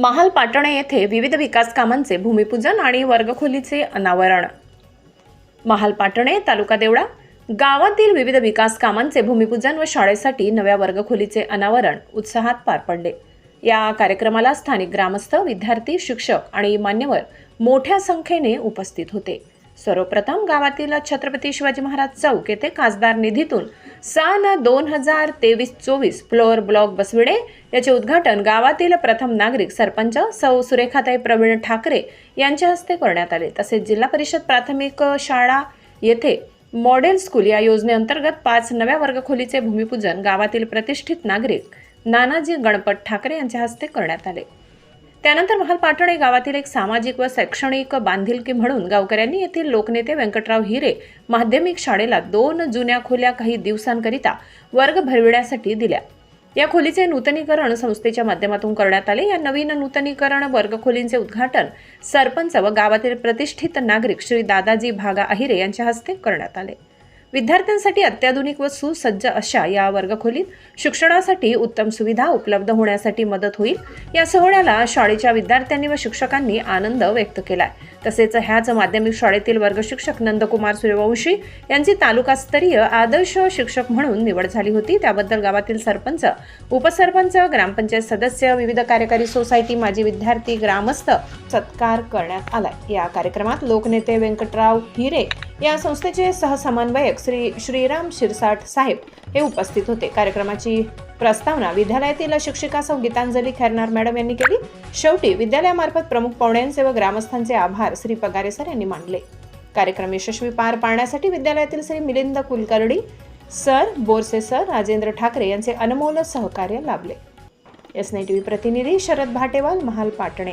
महाल पाटणे येथे विविध विकास कामांचे भूमिपूजन आणि वर्गखोलीचे अनावरण. महाल पाटणे तालुका देवळा गावातील विविध विकास कामांचे भूमिपूजन व शाळेसाठी नव्या वर्गखोलीचे अनावरण उत्साहात पार पडले. या कार्यक्रमाला स्थानिक ग्रामस्थ विद्यार्थी शिक्षक आणि मान्यवर मोठ्या संख्येने उपस्थित होते. सर्वप्रथम गावातील छत्रपती शिवाजी महाराज चौक येथे खासदार निधीतून सन दोन हजार तेवीस चोवीस फ्लोअर ब्लॉक बसविडे याचे उद्घाटन गावातील प्रथम नागरिक सरपंच सौ सुरेखाताई प्रवीण ठाकरे यांच्या हस्ते करण्यात आले. तसेच जिल्हा परिषद प्राथमिक शाळा येथे मॉडेल स्कूल या योजनेअंतर्गत पाच नव्या वर्गखोलीचे भूमिपूजन गावातील प्रतिष्ठित नागरिक नानाजी गणपत ठाकरे यांच्या हस्ते करण्यात आले. त्यानंतर महाल गावातील एक सामाजिक व शैक्षणिक बांधिलकी म्हणून गावकऱ्यांनी येथील लोकनेते व्यंकटराव हिरे माध्यमिक शाळेला दोन जुन्या खोल्या काही दिवसांकरिता वर्ग भरविण्यासाठी दिल्या. या खोलीचे नूतनीकरण संस्थेच्या माध्यमातून करण्यात आले. या नवीन नूतनीकरण वर्गखोलींचे उद्घाटन सरपंच व गावातील प्रतिष्ठित नागरिक श्री दादाजी भागा अहिरे यांच्या हस्ते करण्यात आले. विद्यार्थ्यांसाठी अत्याधुनिक व सुसज्ज अशा या वर्गखोलीत शिक्षणासाठी उत्तम सुविधा उपलब्ध होण्यासाठी मदत होईल. या सोहळ्याला शाळेच्या विद्यार्थ्यांनी व शिक्षकांनी आनंद व्यक्त केलाय. तसेच ह्याच माध्यमिक शाळेतील वर्ग शिक्षक नंदकुमार सूर्यवंशी यांची तालुकास्तरीय आदर्श शिक्षक म्हणून निवड झाली होती. त्याबद्दल गावातील सरपंच उपसरपंच ग्रामपंचायत सदस्य विविध कार्यकारी सोसायटी माजी विद्यार्थी ग्रामस्थ सत्कार करण्यात आलाय. या कार्यक्रमात लोकनेते व्यंकटराव हिरे या संस्थेचे सहसमन्वयक श्री श्रीराम शिरसाट साहेब हे उपस्थित होते. कार्यक्रमाची प्रस्तावना विद्यालयातील शिक्षिका सौ गीतांजली खैरनार मॅडम यांनी केली. शेवटी विद्यालयामार्फत प्रमुख पाहुण्यांचे व ग्रामस्थांचे आभार श्री पगारे सर यांनी मानले. कार्यक्रम यशस्वी पार पाडण्यासाठी विद्यालयातील श्री मिलिंद कुलकर्णी सर बोरसे सर राजेंद्र ठाकरे यांचे अनमोल सहकार्य लाभले. एस टी व्ही प्रतिनिधी शरद भाटेवाल महाल पाटणे.